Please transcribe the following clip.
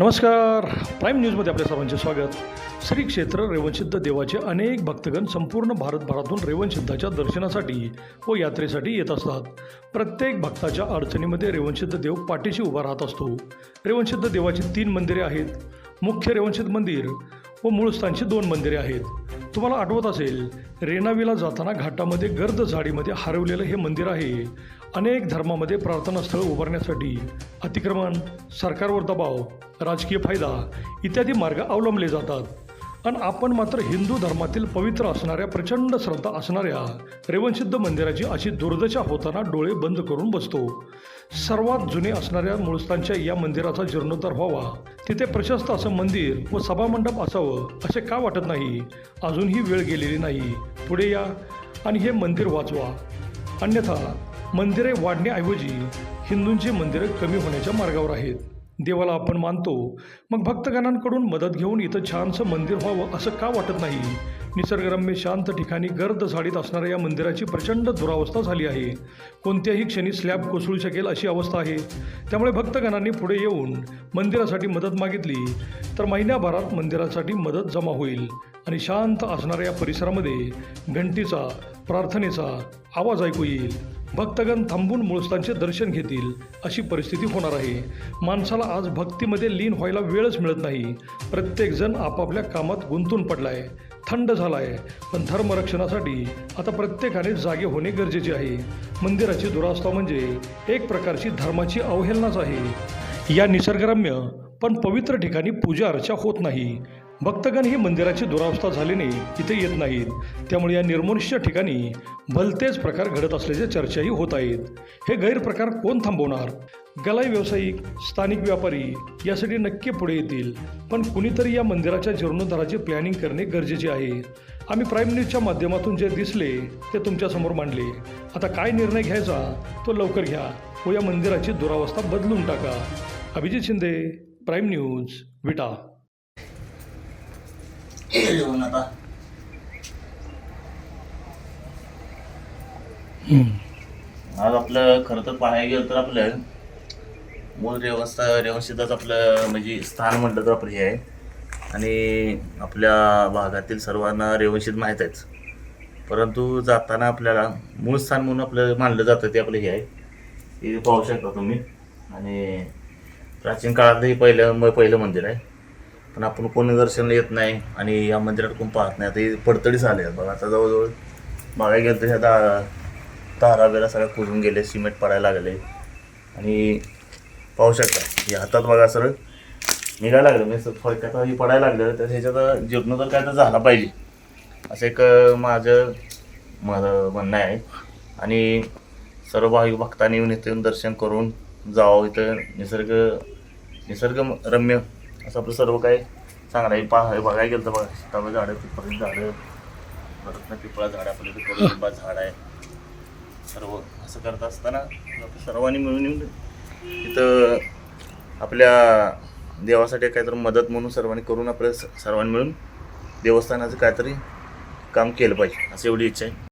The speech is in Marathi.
नमस्कार. प्राईम न्यूजमध्ये आपल्या सर्वांचे स्वागत. श्री क्षेत्र रेवणसिद्ध देवाचे अनेक भक्तगण संपूर्ण भारतभरातून रेवणसिद्धाच्या दर्शनासाठी व यात्रेसाठी येत असतात. प्रत्येक भक्ताच्या अडचणीमध्ये रेवणसिद्ध देव पाठीशी उभा राहत असतो. रेवणसिद्ध देवाची तीन मंदिरे आहेत. मुख्य रेवणसिद्ध मंदिर व मूळस्थानची दोन मंदिरे आहेत. तुम्हाला आठवत असेल रेणावीला जाताना घाटामध्ये गर्द झाडीमध्ये हरवलेलं हे मंदिर आहे. अनेक धर्मामध्ये प्रार्थनास्थळ उभारण्यासाठी अतिक्रमण सरकारवर दबाव राजकीय फायदा इत्यादी मार्ग अवलंबले जातात. आणि आपण मात्र हिंदू धर्मातील पवित्र असणाऱ्या प्रचंड श्रद्धा असणाऱ्या रेवणसिद्ध मंदिराची अशी दुर्दशा होताना डोळे बंद करून बसतो. सर्वात जुने असणाऱ्या मुळस्थानच्या या मंदिराचा जीर्णोद्धार व्हावा. तिथे प्रशस्त असं मंदिर व सभामंडप असावं असे का वाटत नाही? अजूनही वेळ गेलेली नाही. पुढे या आणि हे मंदिर वाचवा. अन्यथा मंदिरे वाढण्याऐवजी हिंदूंची मंदिरं कमी होण्याच्या मार्गावर आहेत. देवाला आपण मानतो. मग भक्तगणांकडून मदत घेऊन इथं छानसं मंदिर व्हावं असं का वाटत नाही? निसर्गरम्य शांत ठिकाणी गर्द झाडीत असणाऱ्या या मंदिराची प्रचंड दुरावस्था झाली आहे. कोणत्याही क्षणी स्लॅब कोसळू शकेल अशी अवस्था आहे. त्यामुळे भक्तगणांनी पुढे येऊन मंदिरासाठी मदत मागितली तर महिन्याभरात मंदिरासाठी मदत जमा होईल आणि शांत असणाऱ्या या परिसरामध्ये घंटीचा प्रार्थनेचा आवाज ऐकू येईल. भक्तगण थांबून मुळस्थांचे दर्शन घेतील अशी परिस्थिती होणार आहे. माणसाला आज भक्तीमध्ये लीन व्हायला वेळच मिळत नाही. प्रत्येकजण आपापल्या कामात गुंतून पडला आहे थंड झाला आहे पण धर्मरक्षणासाठी आता प्रत्येकाने जागे होणे गरजेचे आहे. मंदिराची दुरावस्था म्हणजे एक प्रकारची धर्माची अवहेलनाच आहे. या निसर्गरम्य पण पवित्र ठिकाणी पूजा अर्चा होत नाही. भक्तगण ही मंदिराची दुरावस्था झाल्याने इथे येत नाहीत. त्यामुळे या निर्मनुष्य ठिकाणी भलतेच प्रकार घडत असल्याच्या चर्चाही होत आहेत. हे गैरप्रकार कोण थांबवणार? गलाई व्यावसायिक स्थानिक व्यापारी यासाठी नक्की पुढे येतील. पण कुणीतरी या मंदिराच्या जीर्णोद्धाराचे प्लॅनिंग करणे गरजेचे आहे. आम्ही प्राईम न्यूजच्या माध्यमातून जे दिसले ते तुमच्यासमोर मांडले. आता काय निर्णय घ्यायचा तो लवकर घ्या व या मंदिराची दुरावस्था बदलून टाका. Abhijit Shinde prime news Vita. Eh, जेवण आता hmm. आज आपलं खरं तर पाहायला गेलं तर आपलं मूळ रेवस्था रेवणसिद्धाचं आपलं म्हणजे स्थान म्हटलं तर आपलं हे आहे. आणि आपल्या भागातील सर्वांना रेवंशीत माहीत आहेच परंतु जाताना आपल्याला मूळ स्थान म्हणून आपलं मानलं जातं ते आपलं हे आहे. हे पाहू शकता तुम्ही. आणि प्राचीन काळातही पहिलं म पहिलं मंदिर आहे. पण आपण कोणी दर्शनला येत नाही आणि या मंदिरात कोण पाहत नाही. आता हे पडतडीच आले आहेत बघा आता जवळजवळ बघायला गेलं तर दा तारा सगळ्या कुजून गेले सिमेंट पडायला लागले. आणि पाहू शकता हे हातात बघा सरळ निघायला लागलं. म्हणजे फडक्यात हे पडायला लागलं. तर ह्याच्यात तर काय तर झाला पाहिजे. असं एक माझं माझं म्हणणं आहे. आणि सर्व भाविक भक्तांनी येऊन इथे येऊन दर्शन करून जावं. इथं निसर्ग निसर्ग रम्य असं आपलं सर्व काही चांगलं आहे. पहा हे बघायला गेलं तर बघा सीताफळ झाडं पिपळी झाडं परत पिपळा झाड आपल्या इथे कडुलिंबा झाड आहे. सर्व असं करत असताना आपल्या सर्वांनी मिळून येऊन इथं आपल्या देवासाठी काहीतरी मदत म्हणून सर्वांनी करून आपल्या स- सर्वांनी मिळून देवस्थानाचं काहीतरी काम केलं पाहिजे. असं एवढी इच्छा आहे.